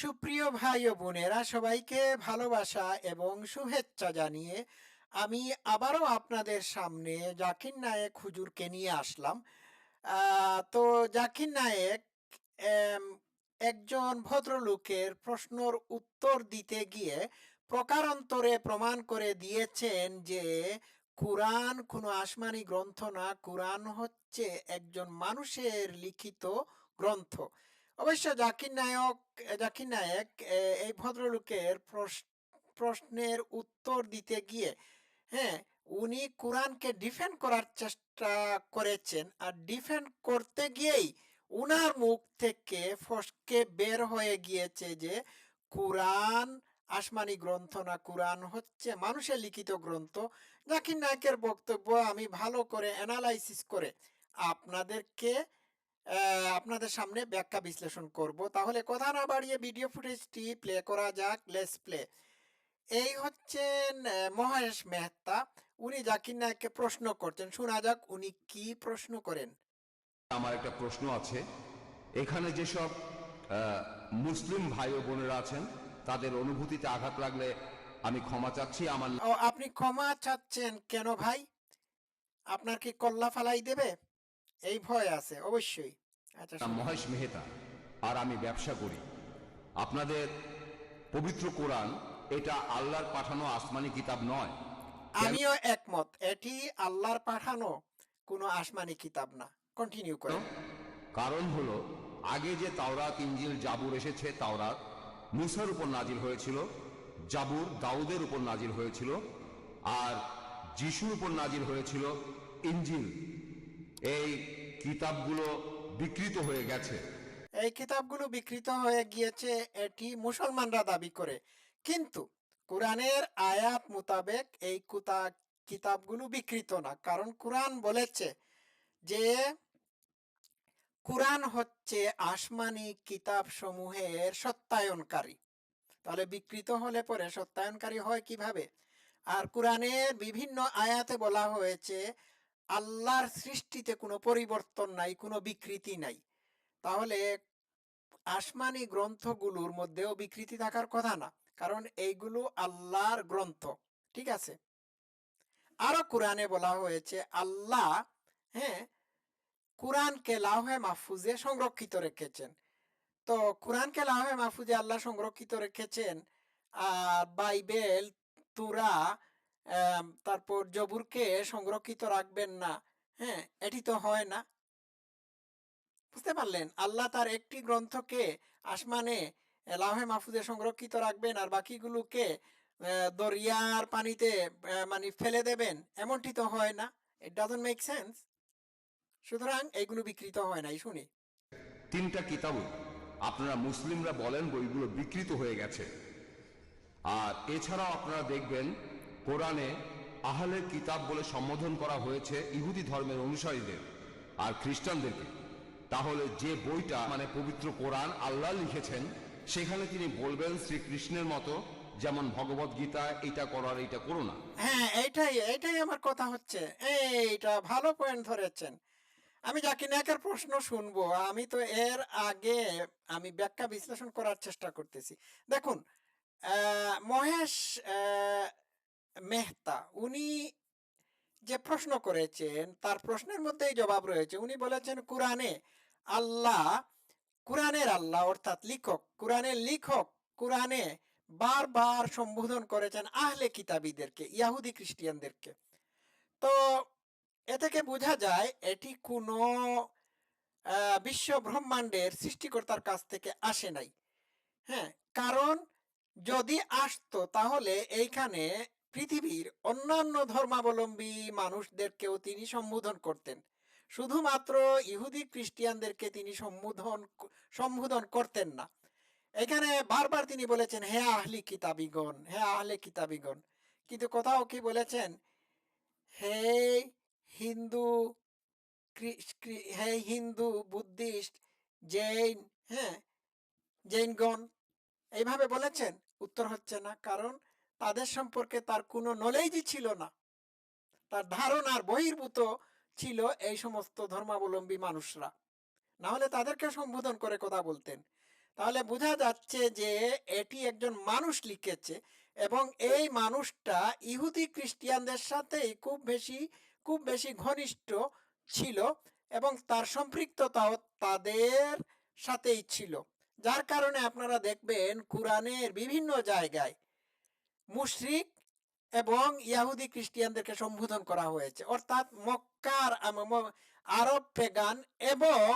সুপ্রিয় ভাই ও বোনেরা, সবাইকে ভালোবাসা এবং শুভেচ্ছা জানিয়ে আমি আবারও আপনাদের সামনে জাকির নায়েক হুজুরকে নিয়ে আসলাম। তো জাকির নায়েক একজন ভদ্রলোকের প্রশ্নর উত্তর দিতে গিয়ে প্রকারান্তরে প্রমাণ করে দিয়েছেন যে কুরআন কোনো আসমানি গ্রন্থ না। কুরআন হচ্ছে একজন মানুষের লিখিত গ্রন্থ। অবশ্য জাকির নায়ক জাকির নায়ক এই ভদ্রলোকের প্রশ- প্রশ্নের উত্তর দিতে গিয়ে হ্যাঁ উনি কোরআনকে ডিফেন্ড করার চেষ্টা করেছেন। আর ডিফেন্ড করতে গিয়েই উনার মুখ থেকে ফসকে বের হয়ে গিয়েছে যে, কোরআন আসমানি গ্রন্থ না কোরআন হচ্ছে মানুষের লিখিত গ্রন্থ। জাকির নায়কের বক্তব্য আমি ভালো করে অ্যানালাইসিস করে আপনাদেরকে আপনাদের সামনে ব্যাখ্যা বিশ্লেষণ করব। তাহলে কথা না বাড়িয়ে ভিডিও ফুটেজটি প্লে করা যাক লেস প্লে এই হচ্ছেন মহেশ মেহতা। উনি জাকির নায়ককে প্রশ্ন করছেন। শোনা যাক উনি কি প্রশ্ন করেন। আমার একটা প্রশ্ন আছে। এখানে যেসব মুসলিম ভাই ও বোনেরা আছেন তাদের অনুভূতিতে আঘাত লাগলে আমি ক্ষমা চাচ্ছি। আমার আপনি ক্ষমা চাচ্ছেন কেন ভাই? আপনার কি কল্লা ফালাই দেবে? এই ভয় আছে অবশ্যই। আচ্ছা। মহেশ মেহতা আর আমি ব্যবসা করি। আপনাদের পবিত্র কোরআন এটা আল্লাহর পাঠানো আসমানি কিতাব নয়। আমিও একমত এটি আল্লাহর পাঠানো কোনো আসমানি কিতাব না। কন্টিনিউ করেন। কারণ হলো আগে যে তাওরাত ইঞ্জিল জাবুর এসেছে তাওরাত মুসার উপর নাজিল হয়েছিল জাবুর দাউদের উপর নাজিল হয়েছিল আর যিশুর উপর নাজিল হয়েছিল ইঞ্জিল এই কিতাবগুলো বিকৃত হয়ে গেছে। এই কিতাবগুলো বিকৃত হয়ে গিয়েছে এটি মুসলমানরা দাবি করে। কিন্তু কোরআনের আয়াত মোতাবেক এই কুতা, কিতাবগুলো বিকৃত না। কারণ কোরআন বলেছে যে কোরআন হচ্ছে আসমানি কিতাব সমূহের সত্যায়নকারী। তাহলে বিকৃত হলে পরে সত্যায়নকারী হয় কীভাবে? আর কোরআনের বিভিন্ন আয়াতে বলা হয়েছে আল্লাহর সৃষ্টিতে কোনো পরিবর্তন নাই, কোনো বিকৃতি নাই। তাহলে আসমানি গ্রন্থগুলোর মধ্যেও বিকৃতি থাকার কথা না, কারণ এইগুলো আল্লাহর গ্রন্থ, ঠিক আছে? আরও কোরআনে বলা হয়েছে, আল্লাহ হ্যাঁ কোরআনকে লাহে মাহফুজে সংরক্ষিত রেখেছেন। তো কোরআনকে লাহে মাহফুজে আল্লাহ সংরক্ষিত রেখেছেন আর বাইবেল, তুরা তারপর জবুরকে সংরক্ষিত রাখবেন না। হ্যাঁ এটি তো হয় না। বুঝতে পারলেন? আল্লাহ তার একটি গ্রন্থকে আসমানে লাহে মাহফুজে সংরক্ষিত রাখবেন আর বাকিগুলোকে দরিয়ার পানিতে মানে ফেলে দেবেন। এমনটি তো হয় না। ইট ডাজন্ট মেক সেন্স সুতরাং এইগুলো বিকৃত হয় নাই, শুনি। তিনটা কিতাবও আপনারা মুসলিমরা বলেন বইগুলো বিকৃত হয়ে গেছে। আর এছাড়াও আপনারা দেখবেন কোরআনে আহলের কিতাব বলে সম্বোধন করা হয়েছে ইহুদি ধর্মের অনুসারীদের আর খ্রিস্টানদেরকে। তাহলে যে বইটা মানে পবিত্র কোরআন আল্লাহ লিখেছেন, সেখানে তিনি বলবেন শ্রীকৃষ্ণের মতো যেমন ভগবত গীতা এটা করার এটা করো না। হ্যাঁ এইটাই এইটাই আমার কথা হচ্ছে। এইটা ভালো পয়েন্ট ধরেছেন। আমি জাকির নায়কের প্রশ্ন শুনব, আমি তো এর আগে আমি ব্যাখ্যা বিশ্লেষণ করার চেষ্টা করতেছি। দেখুন মহেশ মেহতা। উনি যে প্রশ্ন করেছেন, তার প্রশ্নের মধ্যেই জবাব রয়েছে। উনি বলেছেন, কোরআনে আল্লাহ, কোরআনের আল্লাহ অর্থাৎ লিখক, কোরআনের লিখক, কোরআনে বারবার সম্বোধন করেছেন আহলে কিতাবীদেরকে, ইয়াহুদি খ্রিস্টিয়ানদেরকে। তো এ থেকে বোঝা যায়, এটি কোনো বিশ্ব ব্রহ্মাণ্ডের সৃষ্টিকর্তার কাছ থেকে আসে নাই। হ্যাঁ কারণ যদি আসতো, তাহলে এইখানে পৃথিবীর অন্যান্য ধর্মাবলম্বী মানুষদেরকেও তিনি সম্বোধন করতেন। শুধুমাত্র ইহুদি খ্রিস্টিয়ানদেরকে তিনি সম্বোধন সম্বোধন করতেন না। এখানে বারবার তিনি বলেছেন, হে আহলি কিতাবিগণ, হে আহলে কিতাবিগণ। কিন্তু কোথাও কি বলেছেন, হে হিন্দু হে হিন্দু বুদ্ধিস্ট, জৈন হ্যাঁ জৈনগণ। এইভাবে বলেছেন। উত্তর হচ্ছে না, কারণ তাদের সম্পর্কে তার কোনো নলেজই ছিল না। তার ধারণার বহির্ভূত ছিল এই সমস্ত ধর্মাবলম্বী মানুষরা। না হলে তাদেরকে সম্বোধন করে কথা বলতেন। তাহলে বোঝা যাচ্ছে যে এটি একজন মানুষ লিখেছে এবং এই মানুষটা ইহুদি খ্রিস্টিয়ানদের সাথেই খুব বেশি খুব বেশি ঘনিষ্ঠ ছিল এবং তার সম্পৃক্ততাও তাদের সাথেই ছিল। যার কারণে আপনারা দেখবেন কোরআনের বিভিন্ন জায়গায় মুশরিক এবং ইয়াহুদি খ্রিস্টিয়ানদেরকে সম্বোধন করা হয়েছে। অর্থাৎ মক্কার আরব পেগান এবং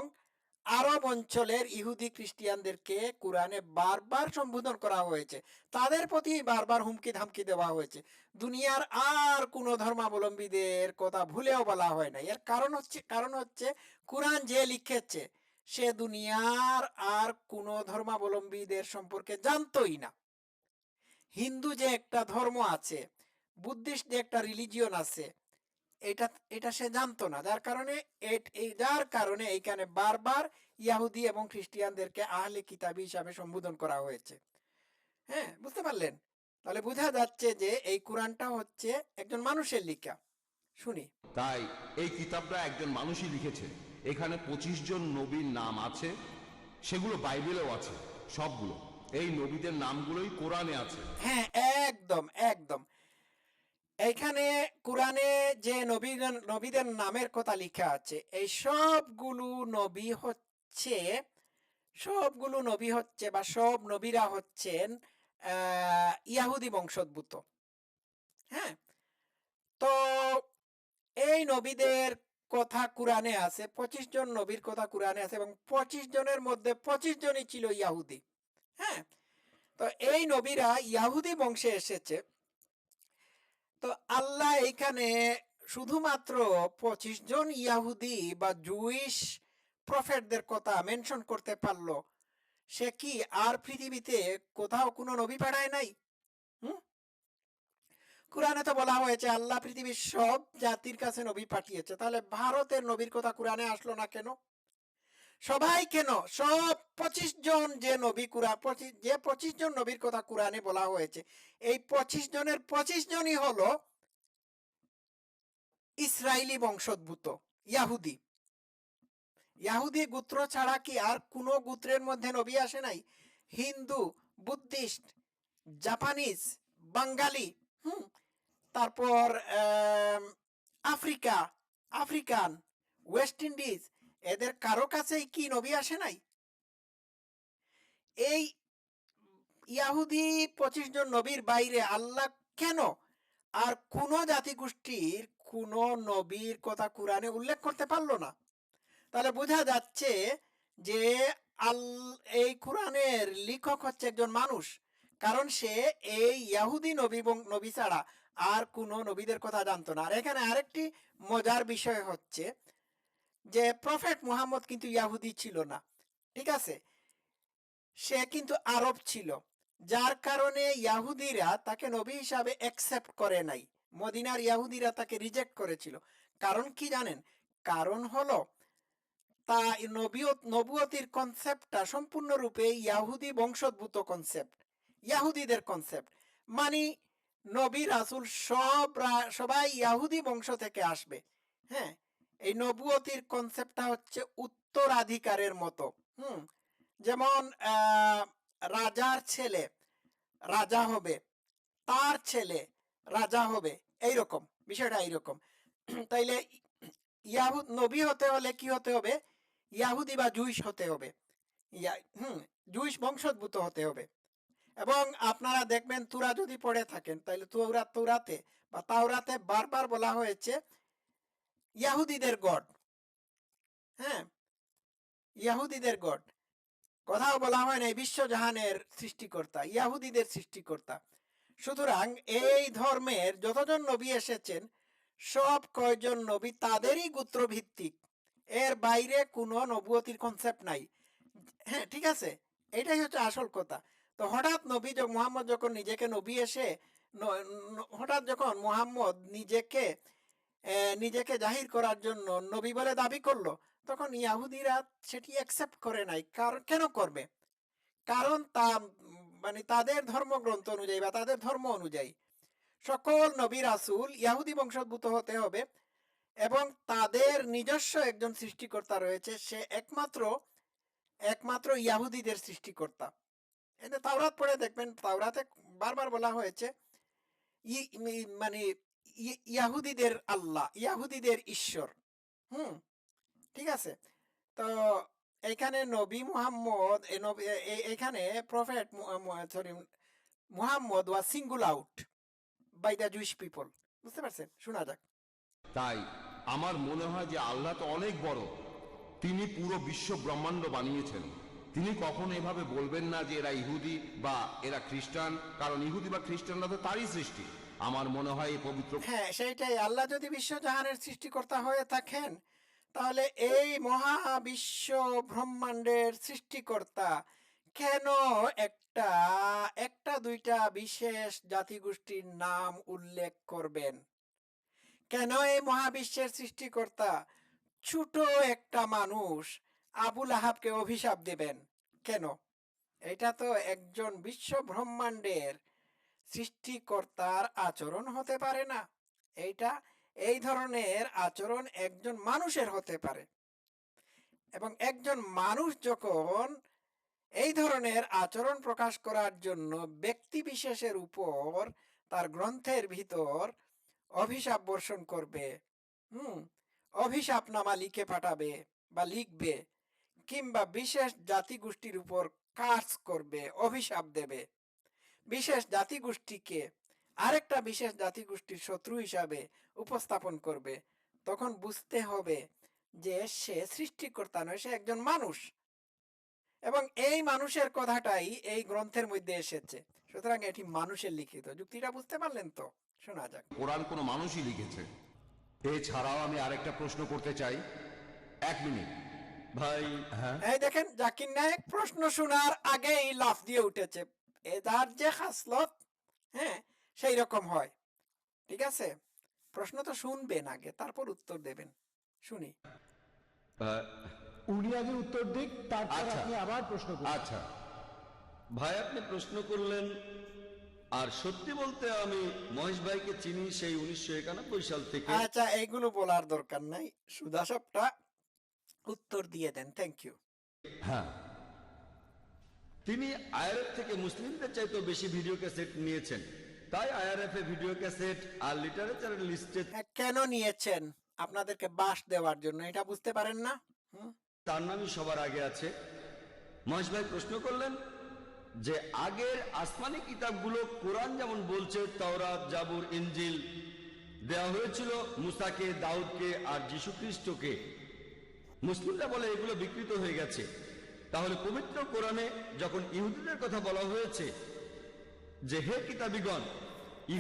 আরব অঞ্চলের ইহুদি খ্রিস্টিয়ানদেরকে কোরআনে বারবার সম্বোধন করা হয়েছে। তাদের প্রতি বারবার হুমকি ধামকি দেওয়া হয়েছে। দুনিয়ার আর কোনো ধর্মাবলম্বীদের কথা ভুলেও বলা হয় না এর কারণ হচ্ছে কারণ হচ্ছে কোরআন যে লিখেছে, সে দুনিয়ার আর কোনো ধর্মাবলম্বীদের সম্পর্কে জানতোই না। হিন্দু যে একটা ধর্ম আছে, বুদ্ধিস্ট যে একটা রিলিজিয়ন আছে, এটা এটা সে জানতো না। যার কারণে যার কারণে এইখানে বারবার ইয়াহুদি এবং খ্রিস্টিয়ানদেরকে আহলে কিতাবি হিসাবে সম্বোধন করা হয়েছে। হ্যাঁ বুঝতে পারলেন? তাহলে বোঝা যাচ্ছে যে এই কোরআনটা হচ্ছে একজন মানুষের লিখা। শুনি। তাই এই কিতাবটা একজন মানুষই লিখেছে। এখানে পঁচিশ জন নবীর নাম আছে, সেগুলো বাইবেলেও আছে, সবগুলো। এই নবীদের নামগুলোই কোরআনে আছে। হ্যাঁ একদম একদম। এইখানে কোরআনে যে নবী নবীদের নামের কথা লেখা আছে, এই সবগুলো নবী হচ্ছে, সবগুলো নবী হচ্ছে বা সব নবীরা হচ্ছেন ইয়াহুদি বংশোদ্ভূত। হ্যাঁ? তো এই নবীদের কথা কোরআনে আছে, পঁচিশ জন নবীর কথা কোরআনে আছে এবং পঁচিশ জনের মধ্যে পঁচিশ জনই ছিল ইয়াহুদি। হ্যাঁ তো এই নবীরা ইয়াহুদি বংশে এসেছে। তো আল্লাহ এখানে শুধুমাত্র পঁচিশ জন ইয়াহুদি বা জুইশ প্রফেটদের কথা মেনশন করতে পারল। সে কি আর পৃথিবীতে কোথাও কোনো নবী পাঠায় নাই? হুম? কোরআনে তো বলা হয়েছে, আল্লাহ পৃথিবীর সব জাতির কাছে নবী পাঠিয়েছে। তাহলে ভারতের নবীর কথা কোরআনে আসলো না কেন? সবাই কেন? সব পঁচিশ জন যে নবী কুরআন, পঁচিশ, যে পঁচিশ জন নবীর কথা কোরআনে বলা হয়েছে, এই পঁচিশ জনের পঁচিশ জনই হলো ইসরায়েলি বংশোদ্ভূত, ইয়াহুদি। ইয়াহুদি গোত্র ছাড়া কি আর কোনো গোত্রের মধ্যে নবী আসে নাই? হিন্দু, বুদ্ধিস্ট, জাপানিজ, বাঙালি, হুম, তারপর আফ্রিকা, আফ্রিকান, ওয়েস্ট ইন্ডিজ এদের কারও কাছেই কি নবী আসে নাই? এই ইয়াহুদি পঁচিশ জন নবীর বাইরে আল্লাহ কেন? আর কোন জাতিগোষ্ঠীর কোন নবীর কথা কোরআনে উল্লেখ করতে পারল না। তাহলে বোঝা যাচ্ছে যে আল, এই কোরআনের লেখক হচ্ছে একজন মানুষ। কারণ সে এই ইয়াহুদি নবী নবী ছাড়া আর কোনো নবীদের কথা জানতো না। আর এখানে আরেকটি মজার বিষয় হচ্ছে যে প্রফেট মুহাম্মদ কিন্তু ইয়াহুদি ছিল না, ঠিক আছে? সে কিন্তু আরব ছিল, যার কারণে ইয়াহুদিরা তাকে নবী হিসাবে অ্যাকসেপ্ট করে নাই, মদিনার ইয়াহুদিরা তাকে রিজেক্ট করেছিল। কারণ কি জানেন? কারণ হলো, তা নবীয়ত নবুয়তির কনসেপ্টটা সম্পূর্ণরূপে ইয়াহুদি বংশোদ্ভূত কনসেপ্ট ইয়াহুদিদের কনসেপ্ট মানে নবী রাসূল সব সবাই ইয়াহুদি বংশ থেকে আসবে হ্যাঁ? এই নবুয়তির কনসেপ্টটা হচ্ছে উত্তরাধিকারের মতো। হুম? যেমন রাজার ছেলে রাজা হবে, তার ছেলে রাজা হবে, এইরকম, বিষয়টা এইরকম। তাইলে ইয়াহুদ নবী হতে হলে কি হতে হবে? ইয়াহুদি বা জুইশ হতে হবে। ইয়া, হুম, জুইশ বংশোদ্ভূত হতে হবে। এবং আপনারা দেখবেন তুরা যদি পড়ে থাকেন তাহলে তুরা তুরাতে বা তাওরাতে বারবার বলা হয়েছে ইয়াহুদিদের গড। হ্যাঁ? ইয়াহুদিদের গড। কথাও বলা হয় না বিশ্বজাহানের সৃষ্টিকর্তা, ইয়াহুদিদের সৃষ্টিকর্তা। সুতরাং এই ধর্মের যতজন নবী এসেছেন, সব কয়জন নবী তাদেরই গোত্র ভিত্তিক এর বাইরে কোনো নবুয়তির কনসেপ্ট নাই। হ্যাঁ ঠিক আছে? এটাই হচ্ছে আসল কথা। তো হঠাৎ নবী মোহাম্মদ যখন নিজেকে নবী এসে হঠাৎ যখন মোহাম্মদ নিজেকে নিজেকে জাহির করার জন্য নবী বলে দাবি করল। তখন ইয়াহুদিরা সেটি অ্যাকসেপ্ট করে নাই। কারণ, কেন করবে? কারণ তা মানে তাদের ধর্মগ্রন্থ অনুযায়ী বা তাদের ধর্ম অনুযায়ী সকল নবী রাসূল ইয়াহুদি বংশোদ্ভূত হতে হবে এবং তাদের নিজস্ব একজন সৃষ্টিকর্তা রয়েছে। সে একমাত্র একমাত্র ইয়াহুদিদের সৃষ্টিকর্তা। এতে তাওরাত পড়ে দেখবেন, তাওরাতে বারবার বলা হয়েছে মানে ইয়াহুদিদের আল্লাহ, ইয়াহুদিদের ঈশ্বর। হুম, ঠিক আছে? তো এখানে নবী মুহাম্মদ এখানে prophet sorry Muhammad was singled out by the Jewish people বুঝতে পারছেন? শোনা যাক। তাই আমার মনে হয় যে আল্লাহ তো অনেক বড়। তিনি পুরো বিশ্ব ব্রহ্মাণ্ড বানিয়েছেন। তিনি কখনো এভাবে বলবেন না যে এরা ইহুদি বা এরা খ্রিস্টান, কারণ ইহুদি বা খ্রিস্টানরা তো তারই সৃষ্টি। আমার মনে হয় পবিত্র হ্যাঁ সেইটাই। আল্লাহ যদি বিশ্বজাহানের সৃষ্টিকর্তা হয়ে থাকেন, তাহলে এই মহাবিশ্ব ব্রহ্মাণ্ডের সৃষ্টিকর্তা কেন একটা একটা দুইটা বিশেষ জাতিগোষ্ঠীর নাম উল্লেখ করবেন? কেন এই মহাবিশ্বের সৃষ্টিকর্তা ছোট একটা মানুষ আবুল আহাবকে অভিশাপ দেবেন? কেন? এটা তো একজন বিশ্ব ব্রহ্মাণ্ডের সৃষ্টিকর্তার আচরণ হতে পারে না। এইটা, এই ধরনের আচরণ একজন মানুষের হতে পারে। এবং একজন মানুষ যখন এই ধরনের আচরণ প্রকাশ করার জন্য ব্যক্তি বিশেষের উপর তার গ্রন্থের ভিতর অভিশাপ বর্ষণ করবে, হুম, অভিশাপনামা লিখে পাঠাবে বা লিখবে কিংবা বিশেষ জাতিগোষ্ঠীর উপর কাজ করবে, অভিশাপ দেবে বিশেষ জাতিগোষ্ঠীকে আরেকটা বিশেষ জাতিগোষ্ঠীর শত্রু হিসাবে উপস্থাপন করবে। তখন বুঝতে হবে যে সে সৃষ্টিকর্তা নয় সে একজন মানুষ। এবং এই মানুষের কথাটাই এই গ্রন্থের মধ্যে এসেছে। সুতরাং এটি মানুষের লিখিত। যুক্তিটা বুঝতে পারলেন তো? শোনা যাক। কোরআন কোনো মানুষই লিখেছে। এছাড়াও আমি আরেকটা প্রশ্ন করতে চাই। এক মিনিট। ভাই হ্যাঁ? এই দেখেন জাকির নায়ক প্রশ্ন শোনার আগেই লাফ দিয়ে উঠেছে। এদার যে হাসলত হ্যাঁ সেই রকম হয়। ঠিক আছে? প্রশ্ন তো শুনবেন আগে তারপর উত্তর দেবেন। শুনি। উনি আগে উত্তর দিক তারপর আচ্ছা। আপনি আবার প্রশ্ন করুন। আচ্ছা। ভাই আপনি প্রশ্ন করলেন আর সত্যি বলতে আমি মহেশ ভাইকে চিনি সেই উনিশশো একানব্বই সাল থেকে। আচ্ছা এইগুলো বলার দরকার নাই। সুদা সবটা উত্তর দিয়ে দেন থ্যাংক ইউ হ্যাঁ। তিনি আইআরএফ থেকে মুসলিমদের চাইতেও বেশি ভিডিও ক্যাসেট নিয়েছেন। তাই আইআরএফ এ ভিডিও ক্যাসেট আর লিটারেচার লিস্টে হ্যাঁ, কেন নিয়েছেন? আপনাদেরকে বাস দেওয়ার জন্য এটা বুঝতে পারেন না? তার নামই সবার আগে আছে। মহেশ ভাই প্রশ্ন করলেন যে আগের আসমানি কিতাবগুলো কোরআন যেমন বলছে তাওরাত জাবুর ইঞ্জিল দেওয়া হয়েছিল মুসাকে দাউদকে আর যীশু খ্রিস্টকে মুসলিমরা বলে এগুলো বিকৃত হয়ে গেছে। তাহলে পবিত্র কোরআনে যখন ইহুদিদের কথা বলা হয়েছে যে হে কিতাবিগণ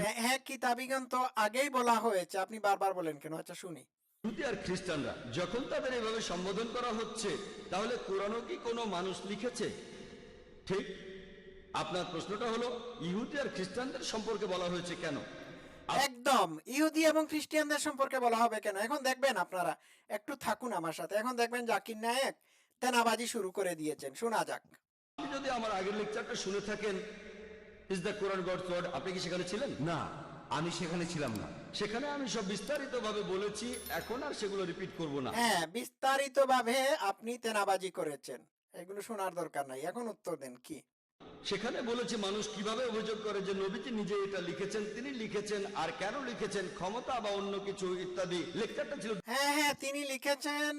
হ্যাঁ হ্যাঁ কিতাবিগণ তো আগেই বলা হয়েছে। আপনি বারবার বলেন কেন? আচ্ছা শুনি। ইহুদি আর খ্রিস্টানরা যখন তাদের এভাবে সম্বোধন করা হচ্ছে তাহলে কোরআনও কি কোনো মানুষ লিখেছে? ঠিক আপনার প্রশ্নটা হলো ইহুদি আর খ্রিস্টানদের সম্পর্কে বলা হয়েছে কেন? একদম ইহুদি এবং খ্রিস্টিয়ানদের সম্পর্কে বলা হবে কেন? এখন দেখবেন আপনারা একটু থাকুন আমার সাথে। এখন দেখবেন জাকির নায়েক তেনাবাজি শুরু করে দিয়েছেন। শোনা যাক। যদি আমার আগের লেকচারটা শুনে থাকেন is the Quran God's word আপনি কি সেখানে ছিলেন? না আমি সেখানে ছিলাম না। সেখানে আমি সব বিস্তারিত ভাবে বলেছি এখন আর সেগুলো রিপিট করব না। হ্যাঁ বিস্তারিত ভাবে আপনি তেনাবাজি করেছেন। এগুলো শোনার দরকার নাই। এখন উত্তর দেন কি? সেখানে বলেছি মানুষ কীভাবে অভিযোগ করে যে নবীজি নিজে এটা লিখেছেন তিনি লিখেছেন আর কেন লিখেছেন ক্ষমতা বা অন্য কিছু ইত্যাদি। লেকচারটা ছিল হ্যাঁ হ্যাঁ তিনি লিখেছেন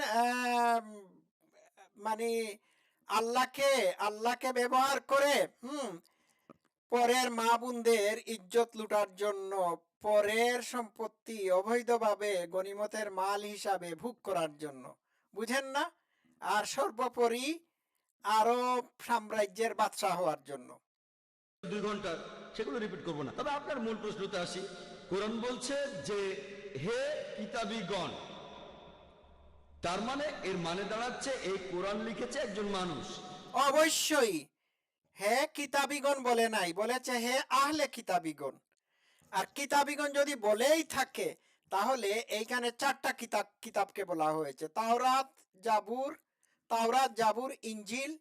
মানে আল্লাহকে আল্লাহকে ব্যবহার করে, হুম, পরের মা বোনদের ইজ্জত লুটার জন্য পরের সম্পত্তি অবৈধভাবে গনিমতের মাল হিসাবে ভোগ করার জন্য। বুঝেন না? আর সর্বোপরি আরব সাম্রাজ্যের বাদশাহ হওয়ার জন্য। দুই ঘণ্টা, সেগুলো রিপিট করব না। তবে আপনার মূল প্রশ্নতে আসি। কোরআন বলছে যে, হে কিতাবিগণ তার মানে এর মানে দাঁড়াচ্ছে এই কোরআন লিখেছে একজন মানুষ। অবশ্যই। হে কিতাবিগণ বলে নাই, বলেছে হে আহলে কিতাবিগণ। আর কিতাবিগণ যদি বলেই থাকে, তাহলে এইখানে চারটা কিতাব, কিতাবকে বলা হয়েছে। তাওরাত, জাবুর তাওরাত, জাবুর ইঞ্জিল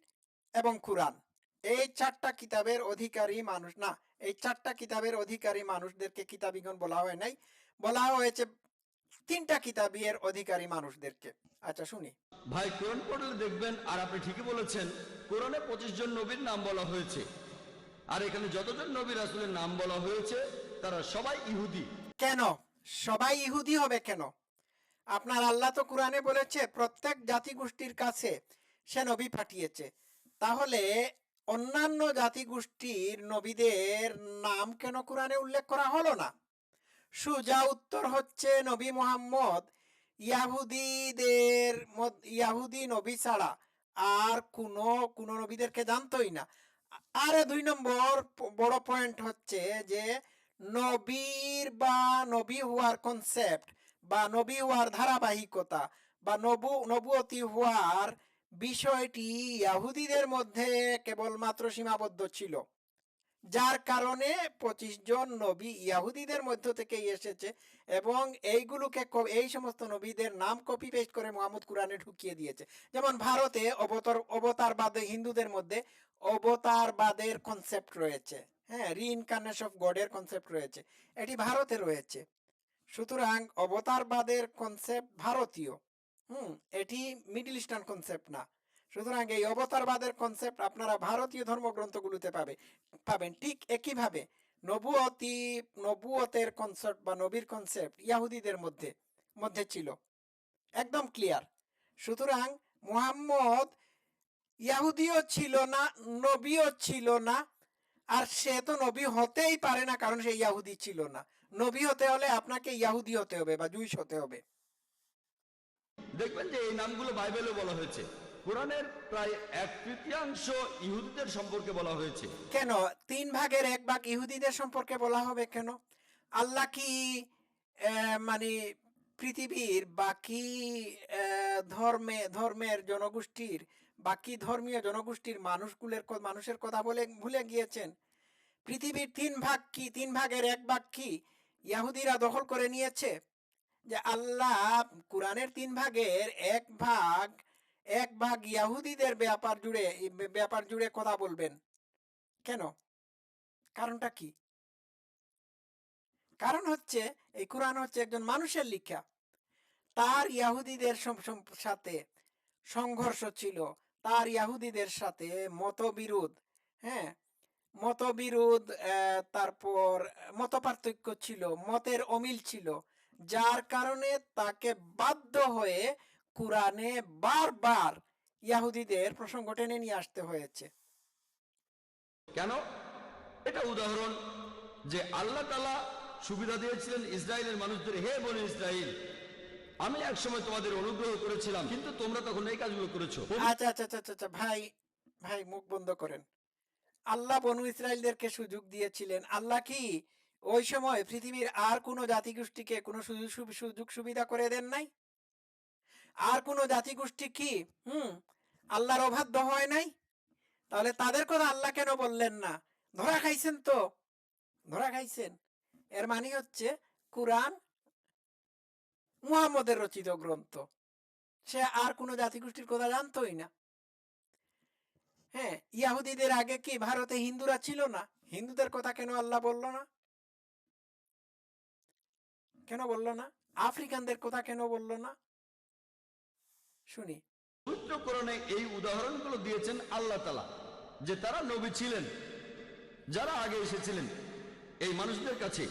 এবং কুরআন। এই চারটা কিতাবের অধিকারী মানুষ, না, এই চারটা কিতাবের অধিকারী মানুষদেরকে কিতাবিগণ বলা হয় নাই। বলা হয়েছে তিনটা কিতাবের অধিকারী মানুষদেরকে। আচ্ছা শুনি। ভাই কোরআন পড়লে দেখবেন আর আপনি ঠিকই বলেছেন কোরআনে পঁচিশ জন নবীর নাম বলা হয়েছে। আর এখানে যতজন নবী রাসুলের নাম বলা হয়েছে তারা সবাই ইহুদি। কেন? সবাই ইহুদি হবে কেন? আপনার আল্লাহ তো কোরআনে বলেছে প্রত্যেক জাতিগোষ্ঠীর কাছে সে নবী পাঠিয়েছে। তাহলে অন্যান্য জাতিগোষ্ঠীর নবীদের নাম কেন কোরআনে উল্লেখ করা হলো না? সুজা উত্তর হচ্ছে নবী মোহাম্মদ। ইয়াহুদিদের ইয়াহুদি নবী ছাড়া আর কোনো কোনো নবীদেরকে জানতোই না। আর দুই নম্বর বড় পয়েন্ট হচ্ছে যে নবীর বা নবী হওয়ার কনসেপ্ট বা নবী হওয়ার ধারাবাহিকতা বা নবু, নবুয়তি হওয়ার বিষয়টি ইয়াহুদিদের মধ্যে কেবলমাত্র সীমাবদ্ধ ছিল। যার কারণে পঁচিশ জন নবী ইয়াহুদিদের মধ্য থেকেই এসেছে এবং এইগুলোকে এই সমস্ত নবীদের নাম কপি পেস্ট করে মোহাম্মদ কোরআনে ঢুকিয়ে দিয়েছে। যেমন ভারতে অবতার অবতারবাদে হিন্দুদের মধ্যে অবতারবাদের কনসেপ্ট রয়েছে। হ্যাঁ রিইনকার্নেশন অফ গডের কনসেপ্ট রয়েছে। এটি ভারতে রয়েছে। সুতরাং অবতারবাদের কনসেপ্ট ভারতীয়। হুম, এটি মিডল ইস্টার্ন কনসেপ্ট না। সুতরাং এই অবতারবাদের কনসেপ্ট আপনারা ভারতীয় ধর্মগ্রন্থগুলোতে পাবে, পাবেন। ঠিক একইভাবে নবুয়তি, নবুয়তের কনসেপ্ট বা নবীর কনসেপ্ট ইয়াহুদিদের মধ্যে মধ্যে ছিল। একদম ক্লিয়ার সুতরাং মুহাম্মদ ইয়াহুদিও ছিল না, নবীও ছিল না, আর সে তো নবী হতেই পারে না, কারণ সে ইয়াহুদি ছিল না। নবী হতে হলে আপনাকে ইয়াহুদি হতে হবে বা জুইশ হতে হবে। দেখবেন যে এই নামগুলো বাইবেলে বলা হয়েছে। কোরআনের প্রায় এক তৃতীয়াংশ ইহুদিদের সম্পর্কে বলা হয়েছে। কেন? তিন ভাগের এক ভাগ ইহুদিদের সম্পর্কে বলা হবে কেন? আল্লাহ কি মানে পৃথিবীর বাকি ধর্মে, ধর্মের জনগোষ্ঠীর, বাকি ধর্মীয় জনগোষ্ঠীর মানুষগুলোর মানুষের কথা বলে, ভুলে গিয়েছেন? পৃথিবীর তিন ভাগ কি, তিন ভাগের এক ভাগ কি ইয়াহুদিরা দখল করে নিয়েছে? যে আল্লাহ কোরআনের তিন ভাগের এক ভাগ এক ভাগ ইয়াহুদিদের ব্যাপার জুড়ে ব্যাপার জুড়ে কথা বলবেন। কেন? কারণটা কি? কারণ হচ্ছে, এই কোরআন হচ্ছে একজন মানুষের লিখা। তার ইয়াহুদিদের সাথে সংঘর্ষ ছিল। তার ইয়াহুদিদের সাথে মতবিরোধ হ্যাঁ? মতবিরোধ তারপর মত ছিল, মতের অমিল ছিল। যার কারণে তাকে বাধ্য হয়ে কোরআনে বারবার ইয়াহুদিদের প্রসঙ্গ টেনে নিয়ে আসতে হয়েছে। কেন? এটা উদাহরণ যে আল্লাহ তালা সুবিধা দিয়েছিলেন ইসরায়েলের মানুষদের হে বলে ইসরায়েল আমি একসময় তোমাদের অনুগ্রহ করেছিলাম কিন্তু তোমরা তখন এই কাজগুলো করেছ। আচ্ছা আচ্ছা আচ্ছা আচ্ছা, ভাই ভাই মুখ বন্ধ করেন। আল্লাহ বনু ইসরায়েলদেরকে সুযোগ দিয়েছিলেন। আল্লাহ কি ওই সময় পৃথিবীর আর কোনো জাতিগোষ্ঠীকে কোনো সুযোগ সুবিধা করে দেন নাই? আর কোনো জাতিগোষ্ঠী কি? হুম, আল্লাহর অবাধ্য হয় নাই? তাহলে তাদের কথা আল্লাহ কেন বললেন না? ধরা খাইছেন তো। ধরা খাইছেন। এর মানে হচ্ছে কোরআন মুহাম্মদের রচিত গ্রন্থ। সে আর কোনো জাতিগোষ্ঠীর কথা জানতোই না। হ্যাঁ ইয়াহুদিদের আগে কি ভারতে হিন্দুরা ছিল না? হিন্দুদের কথা কেন আল্লাহ বলল না? কেন বলল না? আফ্রিকানদের কথা কেন বলল না? শুনি। এই উদাহরণগুলো দিয়েছেন আল্লাহ তালা যে তারা নবী ছিলেন যারা আগে এসেছিলেন। এই মানুষদের কাছে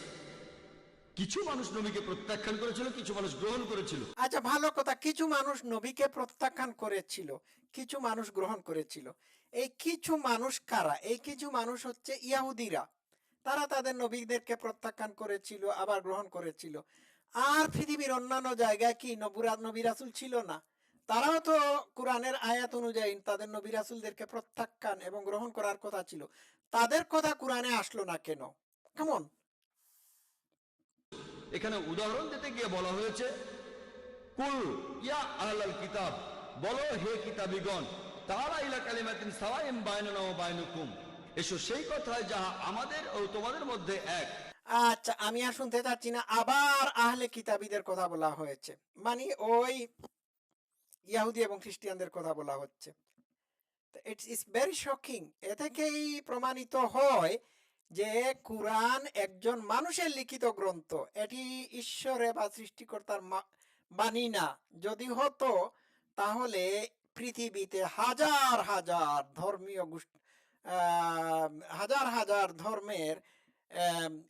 কিছু মানুষ নবীকে প্রত্যাখ্যান করেছিল কিছু মানুষ গ্রহণ করেছিল। আচ্ছা ভালো কথা কিছু মানুষ নবীকে প্রত্যাখ্যান করেছিল কিছু মানুষ গ্রহণ করেছিল। এই কিছু মানুষ কারা? এই কিছু মানুষ হচ্ছে ইয়াহুদিরা। তারা তাদের নবীদেরকে প্রত্যাখ্যান করেছিল আবার গ্রহণ করেছিল। আর পৃথিবীর অন্যান্য জায়গায় কি নবুরা নবী রাসুল ছিল না? তারাও তো কোরআনের আয়াত অনুযায়ী তাদের নবী রাসুলদেরকে প্রত্যাখ্যান এবং গ্রহণ করার কথা ছিল। তাদের কথা কোরআনে আসলো না কেন? কেমন? এখানে উদাহরণ দিতে গিয়ে বলা হয়েছে কুল ইয়া আহলাল কিতাব বলো হে কিতাবিগণ তারা ইলা কালিমাতিন সাওয়াইম বাইনানা ওয়া বাইনুকুম। এসো সেই কথায় যাহা আমাদের ও তোমাদের মধ্যে এক। আচ্ছা আমি আর শুনতে চাচ্ছি না। আবার আহলে কিতাবীদের কথা বলা হয়েছে। মানে ওই ইয়াহুদি এবং খ্রিস্টিয়ানদের কথা বলা হচ্ছে। ইটস ইস ভেরি শকিং এ থেকেই প্রমাণিত হয় যে কুরআন একজন মানুষের লিখিত গ্রন্থ। এটি ঈশ্বরে বা সৃষ্টিকর্তার বাণী না। যদি হতো, তাহলে পৃথিবীতে হাজার হাজার ধর্মীয় গোষ্ঠী হাজার হাজার ধর্মের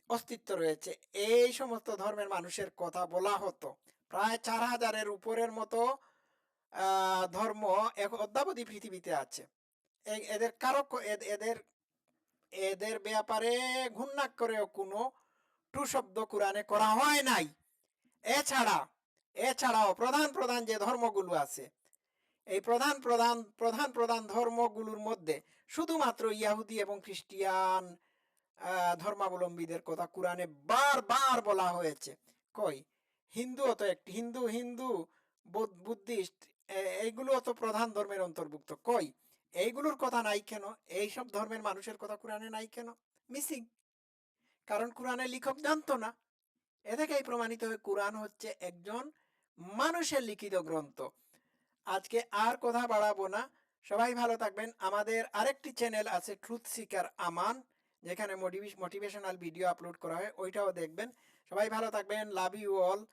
অস্তিত্ব রয়েছে। এই সমস্ত ধর্মের মানুষের কথা বলা হতো। প্রায় চার হাজারের উপরের মতো ধর্ম অদ্যাবধি পৃথিবীতে আছে। এদের কারও ক- এদের এদের ব্যাপারে ঘুণাক করেও কোনো টু শব্দ কোরআনে করা হয় নাই। এছাড়া, এছাড়াও প্রধান প্রধান যে ধর্মগুলো আছে, এই প্রধান প্রধান প্রধান প্রধান ধর্মগুলোর মধ্যে শুধুমাত্র ইয়াহুদি এবং খ্রিস্টিয়ান ধর্মাবলম্বীদের কথা কোরআনে বারবার বলা হয়েছে। কই? হিন্দুও তো একটি, হিন্দু হিন্দু বৌদ্ধ- বুদ্ধিস্ট এ- এইগুলোও তো প্রধান ধর্মের অন্তর্ভুক্ত। কই? এইগুলোর কথা নাই কেন? এইসব ধর্মের মানুষের কথা কোরআনে নাই কেন? মিসিং। কারণ কোরআনের লিখক জানতো না। এ থেকেই প্রমাণিত হয় কোরআন হচ্ছে একজন মানুষের লিখিত গ্রন্থ। আজকে আর কথা বাড়াবো না। সবাই ভালো থাকবেন। আমাদের আরেকটি চ্যানেল আছে ট্রুথ সিকার আমান, যেখানে মোটিভেশনাল ভিডিও আপলোড করা হয়। ওইটাও দেখবেন। সবাই ভালো থাকবেন। Love you all.